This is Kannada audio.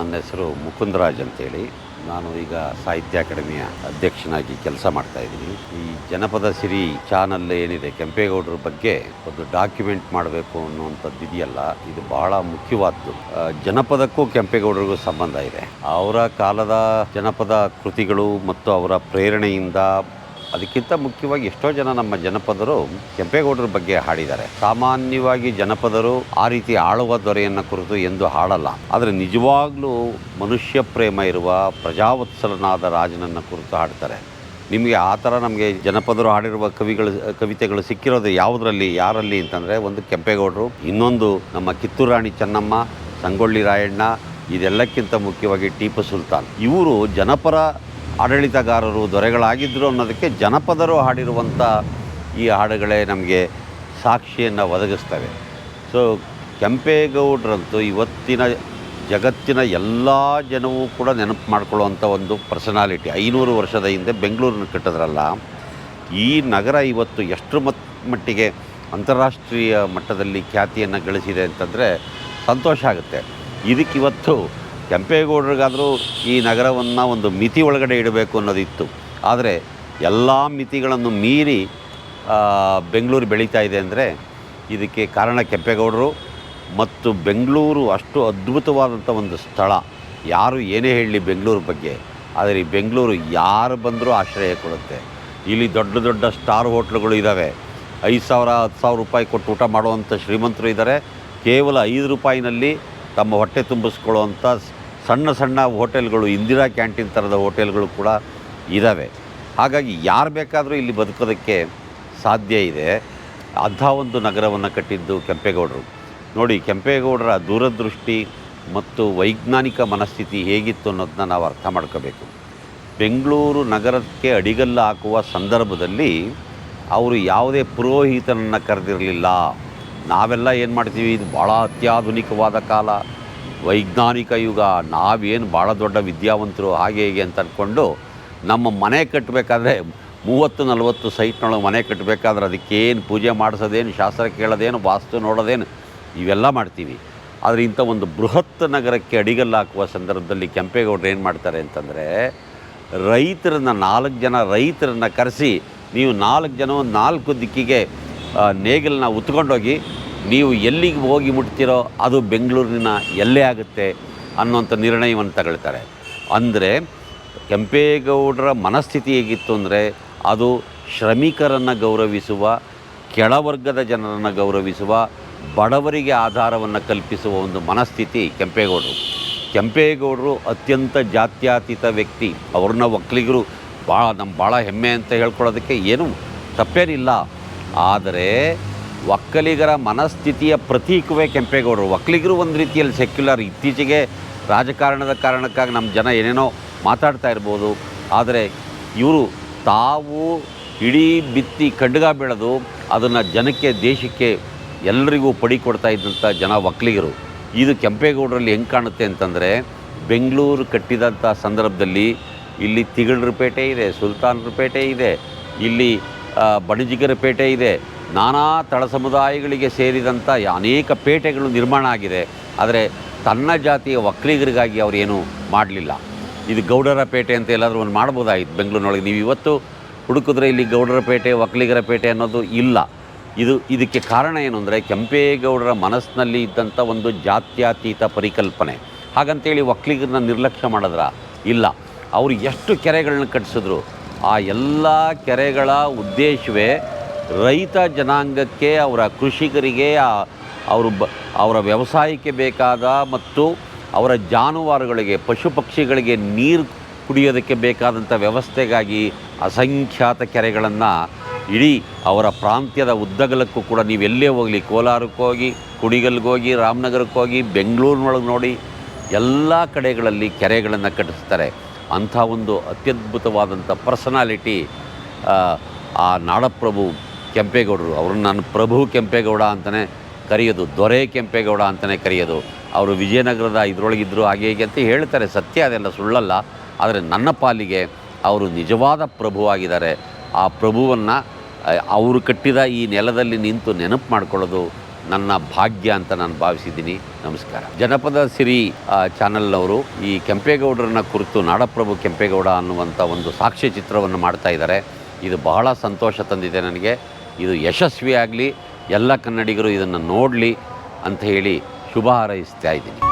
ನನ್ನ ಹೆಸರು ಮುಕುಂದರಾಜ್ ಅಂತೇಳಿ. ನಾನು ಈಗ ಸಾಹಿತ್ಯ ಅಕಾಡೆಮಿಯ ಅಧ್ಯಕ್ಷನಾಗಿ ಕೆಲಸ ಮಾಡ್ತಾ ಇದ್ದೀನಿ. ಈ ಜನಪದ ಸಿರಿ ಚಾನಲ್ ಏನಿದೆ, ಕೆಂಪೇಗೌಡರ ಬಗ್ಗೆ ಒಂದು ಡಾಕ್ಯುಮೆಂಟ್ ಮಾಡಬೇಕು ಅನ್ನುವಂಥದ್ದು ಇದೆಯಲ್ಲ, ಇದು ಬಹಳ ಮುಖ್ಯವಾದ್ದು. ಜನಪದಕ್ಕೂ ಕೆಂಪೇಗೌಡರಿಗೂ ಸಂಬಂಧ ಇದೆ. ಅವರ ಕಾಲದ ಜನಪದ ಕೃತಿಗಳು ಮತ್ತು ಅವರ ಪ್ರೇರಣೆಯಿಂದ ಅದಕ್ಕಿಂತ ಮುಖ್ಯವಾಗಿ ಎಷ್ಟೋ ಜನ ನಮ್ಮ ಜನಪದರು ಕೆಂಪೇಗೌಡರ ಬಗ್ಗೆ ಹಾಡಿದ್ದಾರೆ. ಸಾಮಾನ್ಯವಾಗಿ ಜನಪದರು ಆ ರೀತಿ ಆಳುವ ದೊರೆಯನ್ನು ಕುರಿತು ಎಂದು ಹಾಡಲ್ಲ. ಆದರೆ ನಿಜವಾಗ್ಲೂ ಮನುಷ್ಯ ಪ್ರೇಮ ಇರುವ ಪ್ರಜಾವತ್ಸಲನಾದ ರಾಜನನ್ನು ಕುರಿತು ಹಾಡ್ತಾರೆ. ನಿಮಗೆ ಆ ಥರ ನಮಗೆ ಜನಪದರು ಹಾಡಿರುವ ಕವಿಗಳು, ಕವಿತೆಗಳು ಸಿಕ್ಕಿರೋದು ಯಾವುದರಲ್ಲಿ, ಯಾರಲ್ಲಿ ಅಂತಂದರೆ ಒಂದು ಕೆಂಪೇಗೌಡರು, ಇನ್ನೊಂದು ನಮ್ಮ ಕಿತ್ತೂರು ರಾಣಿ ಚೆನ್ನಮ್ಮ, ಸಂಗೊಳ್ಳಿ ರಾಯಣ್ಣ, ಇದೆಲ್ಲಕ್ಕಿಂತ ಮುಖ್ಯವಾಗಿ ಟೀಪು ಸುಲ್ತಾನ್. ಇವರು ಜನಪರ ಆಡಳಿತಗಾರರು ದೊರೆಗಳಾಗಿದ್ದರು ಅನ್ನೋದಕ್ಕೆ ಜನಪದರು ಹಾಡಿರುವಂಥ ಈ ಹಾಡುಗಳೇ ನಮಗೆ ಸಾಕ್ಷಿಯನ್ನು ಒದಗಿಸ್ತವೆ. ಸೊ, ಕೆಂಪೇಗೌಡರಂತೂ ಇವತ್ತಿನ ಜಗತ್ತಿನ ಎಲ್ಲ ಜನವೂ ಕೂಡ ನೆನಪು ಮಾಡ್ಕೊಳ್ಳುವಂಥ ಒಂದು ಪರ್ಸನಾಲಿಟಿ. ಐನೂರು ವರ್ಷದ ಹಿಂದೆ ಬೆಂಗಳೂರನ್ನು ಕಟ್ಟಿದ್ರಲ್ಲ, ಈ ನಗರ ಇವತ್ತು ಎಷ್ಟು ಮತ್ ಮಟ್ಟಿಗೆ ಅಂತಾರಾಷ್ಟ್ರೀಯ ಮಟ್ಟದಲ್ಲಿ ಖ್ಯಾತಿಯನ್ನು ಗಳಿಸಿದೆ ಅಂತಂದರೆ ಸಂತೋಷ ಆಗುತ್ತೆ. ಇದಕ್ಕಿವತ್ತು ಕೆಂಪೇಗೌಡರಿಗಾದರೂ ಈ ನಗರವನ್ನು ಒಂದು ಮಿತಿ ಒಳಗಡೆ ಇಡಬೇಕು ಅನ್ನೋದಿತ್ತು. ಆದರೆ ಎಲ್ಲ ಮಿತಿಗಳನ್ನು ಮೀರಿ ಬೆಂಗಳೂರು ಬೆಳೀತಾ ಇದೆ ಅಂದರೆ ಇದಕ್ಕೆ ಕಾರಣ ಕೆಂಪೇಗೌಡರು ಮತ್ತು ಬೆಂಗಳೂರು ಅಷ್ಟು ಅದ್ಭುತವಾದಂಥ ಒಂದು ಸ್ಥಳ. ಯಾರು ಏನೇ ಹೇಳಲಿ ಬೆಂಗಳೂರು ಬಗ್ಗೆ, ಆದರೆ ಈ ಬೆಂಗಳೂರು ಯಾರು ಬಂದರೂ ಆಶ್ರಯ ಕೊಡುತ್ತೆ. ಇಲ್ಲಿ ದೊಡ್ಡ ದೊಡ್ಡ ಸ್ಟಾರ್ ಹೋಟ್ಲುಗಳು ಇದ್ದಾವೆ ಐದು ಸಾವಿರ, ಹತ್ತು ಸಾವಿರ ರೂಪಾಯಿ ಕೊಟ್ಟು ಊಟ ಮಾಡುವಂಥ ಶ್ರೀಮಂತರು ಇದ್ದಾರೆ ಕೇವಲ ಐದು ರೂಪಾಯಿನಲ್ಲಿ ತಮ್ಮ ಹೊಟ್ಟೆ ತುಂಬಿಸ್ಕೊಳ್ಳುವಂಥ ಸಣ್ಣ ಸಣ್ಣ ಹೋಟೆಲ್ಗಳು, ಇಂದಿರಾ ಕ್ಯಾಂಟೀನ್ ಥರದ ಹೋಟೆಲ್ಗಳು ಕೂಡ ಇದ್ದಾವೆ ಹಾಗಾಗಿ ಯಾರು ಬೇಕಾದರೂ ಇಲ್ಲಿ ಬದುಕೋದಕ್ಕೆ ಸಾಧ್ಯ ಇದೆ. ಅಂಥ ಒಂದು ನಗರವನ್ನು ಕಟ್ಟಿದ್ದು ಕೆಂಪೇಗೌಡರು. ನೋಡಿ, ಕೆಂಪೇಗೌಡರ ದೂರದೃಷ್ಟಿ ಮತ್ತು ವೈಜ್ಞಾನಿಕ ಮನಸ್ಥಿತಿ ಹೇಗಿತ್ತು ಅನ್ನೋದನ್ನ ನಾವು ಅರ್ಥ ಮಾಡ್ಕೋಬೇಕು. ಬೆಂಗಳೂರು ನಗರಕ್ಕೆ ಅಡಿಗಲ್ಲು ಹಾಕುವ ಸಂದರ್ಭದಲ್ಲಿ ಅವರು ಯಾವುದೇ ಪುರೋಹಿತನನ್ನು ಕರೆದಿರಲಿಲ್ಲ. ನಾವೆಲ್ಲ ಏನು ಮಾಡ್ತೀವಿ? ಇದು ಭಾಳ ಅತ್ಯಾಧುನಿಕವಾದ ಕಾಲ. ವೈಜ್ಞಾನಿಕ ಯುಗ, ನಾವೇನು ಭಾಳ ದೊಡ್ಡ ವಿದ್ಯಾವಂತರು ಹಾಗೆ ಹೀಗೆ ಅಂತ ಅಂದ್ಕೊಂಡು ನಮ್ಮ ಮನೆ ಕಟ್ಟಬೇಕಾದ್ರೆ ಮೂವತ್ತು, ನಲವತ್ತು ಸೈಟ್ನೊಳಗೆ ಮನೆ ಕಟ್ಟಬೇಕಾದ್ರೆ ಅದಕ್ಕೇನು ಪೂಜೆ ಮಾಡಿಸೋದೇನು, ಶಾಸ್ತ್ರ ಕೇಳೋದೇನು, ವಾಸ್ತು ನೋಡೋದೇನು, ಇವೆಲ್ಲ ಮಾಡ್ತೀವಿ. ಆದರೆ ಇಂಥ ಒಂದು ಬೃಹತ್ ನಗರಕ್ಕೆ ಅಡಿಗಲ್ಲು ಹಾಕುವ ಸಂದರ್ಭದಲ್ಲಿ ಕೆಂಪೇಗೌಡರು ಏನು ಮಾಡ್ತಾರೆ ಅಂತಂದರೆ ರೈತರನ್ನ ನಾಲ್ಕು ಜನ ರೈತರನ್ನ ಕರೆಸಿ ನೀವು ನಾಲ್ಕು ಜನ ನಾಲ್ಕು ದಿಕ್ಕಿಗೆ ನೇಗಿಲನ್ನ ಉತ್ಕೊಂಡೋಗಿ ನೀವು ಎಲ್ಲಿಗೆ ಹೋಗಿ ಮುಟ್ತೀರೋ ಅದು ಬೆಂಗಳೂರಿನ ಎಲ್ಲೇ ಆಗುತ್ತೆ ಅನ್ನೋಂಥ ನಿರ್ಣಯವನ್ನು ತಗೊಳ್ತಾರೆ. ಅಂದರೆ ಕೆಂಪೇಗೌಡರ ಮನಸ್ಥಿತಿ ಹೇಗಿತ್ತು ಅಂದರೆ ಅದು ಶ್ರಮಿಕರನ್ನು ಗೌರವಿಸುವ, ಕೆಳವರ್ಗದ ಜನರನ್ನು ಗೌರವಿಸುವ, ಬಡವರಿಗೆ ಆಧಾರವನ್ನು ಕಲ್ಪಿಸುವ ಒಂದು ಮನಸ್ಥಿತಿ ಕೆಂಪೇಗೌಡರು. ಕೆಂಪೇಗೌಡರು ಅತ್ಯಂತ ಜಾತ್ಯಾತೀತ ವ್ಯಕ್ತಿ. ಅವ್ರನ್ನ ಒಕ್ಕಲಿಗರು ಭಾಳ ನಮ್ಮ ಭಾಳ ಹೆಮ್ಮೆ ಅಂತ ಹೇಳ್ಕೊಳ್ಳೋದಕ್ಕೆ ಏನೂ ತಪ್ಪೇನಿಲ್ಲ. ಆದರೆ ಒಕ್ಕಲಿಗರ ಮನಸ್ಥಿತಿಯ ಪ್ರತೀಕವೇ ಕೆಂಪೇಗೌಡರು. ಒಕ್ಕಲಿಗರು ಒಂದು ರೀತಿಯಲ್ಲಿ ಸೆಕ್ಯುಲರ್ ಇತ್ತೀಚೆಗೆ ರಾಜಕಾರಣದ ಕಾರಣಕ್ಕಾಗಿ ನಮ್ಮ ಜನ ಏನೇನೋ ಮಾತಾಡ್ತಾ ಇರ್ಬೋದು. ಆದರೆ ಇವರು ತಾವು ಇಡೀ ಬಿತ್ತಿ ಖಡ್ಗ ಬೆಳೆದು ಅದನ್ನು ಜನಕ್ಕೆ, ದೇಶಕ್ಕೆ ಎಲ್ಲರಿಗೂ ಪಡಿ ಕೊಡ್ತಾ ಇದ್ದಂಥ ಜನ ಒಕ್ಕಲಿಗರು ಇದು ಕೆಂಪೇಗೌಡರಲ್ಲಿ ಹೆಂಗೆ ಕಾಣುತ್ತೆ ಅಂತಂದರೆ ಬೆಂಗಳೂರು ಕಟ್ಟಿದಂಥ ಸಂದರ್ಭದಲ್ಲಿ ಇಲ್ಲಿ ತಿಗಳರ ಪೇಟೆ ಇದೆ, ಸುಲ್ತಾನರ ಪೇಟೆ ಇದೆ, ಇಲ್ಲಿ ಬಣಜಿಗರ ಪೇಟೆ ಇದೆ ನಾನಾ ತಳ ಸಮುದಾಯಗಳಿಗೆ ಸೇರಿದಂಥ ಅನೇಕ ಪೇಟೆಗಳು ನಿರ್ಮಾಣ ಆಗಿದೆ. ಆದರೆ ತನ್ನ ಜಾತಿಯ ಒಕ್ಕಲಿಗರಿಗಾಗಿ ಅವರೇನು ಮಾಡಲಿಲ್ಲ. ಇದು ಗೌಡರ ಪೇಟೆ ಅಂತ ಎಲ್ಲಾದರೂ ಒಂದು ಮಾಡ್ಬೋದಾಗಿತ್ತು ಬೆಂಗಳೂರಿನೊಳಗೆ. ನೀವು ಇವತ್ತು ಹುಡುಕಿದ್ರೆ ಇಲ್ಲಿ ಗೌಡರ ಪೇಟೆ ಒಕ್ಕಲಿಗರ ಪೇಟೆ ಅನ್ನೋದು ಇಲ್ಲ. ಇದು ಇದಕ್ಕೆ ಕಾರಣ ಏನು ಅಂದರೆ ಕೆಂಪೇಗೌಡರ ಮನಸ್ಸಿನಲ್ಲಿ ಇದ್ದಂಥ ಒಂದು ಜಾತ್ಯತೀತ ಪರಿಕಲ್ಪನೆ. ಹಾಗಂತೇಳಿ ಒಕ್ಕಲಿಗರನ್ನ ನಿರ್ಲಕ್ಷ್ಯ ಮಾಡಿದ್ರ? ಇಲ್ಲ. ಅವರು ಎಷ್ಟು ಕೆರೆಗಳನ್ನ ಕಟ್ಟಿಸಿದ್ರು? ಆ ಎಲ್ಲ ಕೆರೆಗಳ ಉದ್ದೇಶವೇ ರೈತ ಜನಾಂಗಕ್ಕೆ, ಅವರ ಕೃಷಿಕರಿಗೆ ಅವರು ಬ, ಅವರ ವ್ಯವಸಾಯಕ್ಕೆ ಬೇಕಾದ ಮತ್ತು ಅವರ ಜಾನುವಾರುಗಳಿಗೆ, ಪಶು ಪಕ್ಷಿಗಳಿಗೆ ನೀರು ಕುಡಿಯೋದಕ್ಕೆ ಬೇಕಾದಂಥ ವ್ಯವಸ್ಥೆಗಾಗಿ ಅಸಂಖ್ಯಾತ ಕೆರೆಗಳನ್ನು ಇಡೀ ಅವರ ಪ್ರಾಂತ್ಯದ ಉದ್ದಗಲಕ್ಕೂ ಕೂಡ ನೀವು ಎಲ್ಲೇ ಹೋಗಲಿ, ಕೋಲಾರಕ್ಕೆ ಹೋಗಿ ಹೋಗಿ, ರಾಮನಗರಕ್ಕೆ ಹೋಗಿ, ಬೆಂಗಳೂರಿನೊಳಗೆ ನೋಡಿ, ಎಲ್ಲ ಕಡೆಗಳಲ್ಲಿ ಕೆರೆಗಳನ್ನು ಕಟ್ಟಿಸ್ತಾರೆ. ಅಂಥ ಒಂದು ಅತ್ಯದ್ಭುತವಾದಂಥ ಪರ್ಸನಾಲಿಟಿ ಆ ನಾಡಪ್ರಭು ಕೆಂಪೇಗೌಡರು. ಅವರನ್ನು ನಾನು ಪ್ರಭು ಕೆಂಪೇಗೌಡ ಅಂತಲೇ ಕರೆಯೋದು, ದೊರೆ ಕೆಂಪೇಗೌಡ ಅಂತಲೇ ಕರೆಯೋದು. ಅವರು ವಿಜಯನಗರದ ಇದರೊಳಗಿದ್ದರು ಹಾಗೆ ಹೀಗೆ ಅಂತ ಹೇಳ್ತಾರೆ. ಸತ್ಯ ಅದೆಲ್ಲ ಸುಳ್ಳಲ್ಲ. ಆದರೆ ನನ್ನ ಪಾಲಿಗೆ ಅವರು ನಿಜವಾದ ಪ್ರಭುವಾಗಿದ್ದಾರೆ ಆ ಪ್ರಭುವನ್ನು ಅವರು ಕಟ್ಟಿದ ಈ ನೆಲದಲ್ಲಿ ನಿಂತು ನೆನಪು ಮಾಡಿಕೊಳ್ಳೋದು ನನ್ನ ಭಾಗ್ಯ ಅಂತ ನಾನು ಭಾವಿಸಿದ್ದೀನಿ. ನಮಸ್ಕಾರ. ಜನಪದ ಸಿರಿ ಚಾನಲ್ನವರು ಈ ಕೆಂಪೇಗೌಡರನ್ನ ಕುರಿತು ನಾಡಪ್ರಭು ಕೆಂಪೇಗೌಡ ಅನ್ನುವಂಥ ಒಂದು ಸಾಕ್ಷ್ಯಚಿತ್ರವನ್ನು ಮಾಡ್ತಾ ಇದ್ದಾರೆ. ಇದು ಬಹಳ ಸಂತೋಷ ತಂದಿದೆ ನನಗೆ. ಇದು ಯಶಸ್ವಿಯಾಗಲಿ ಎಲ್ಲ ಕನ್ನಡಿಗರು ಇದನ್ನು ನೋಡಲಿ ಅಂತ ಹೇಳಿ ಶುಭ ಹಾರೈಸ್ತಾ ಇದ್ದೀನಿ.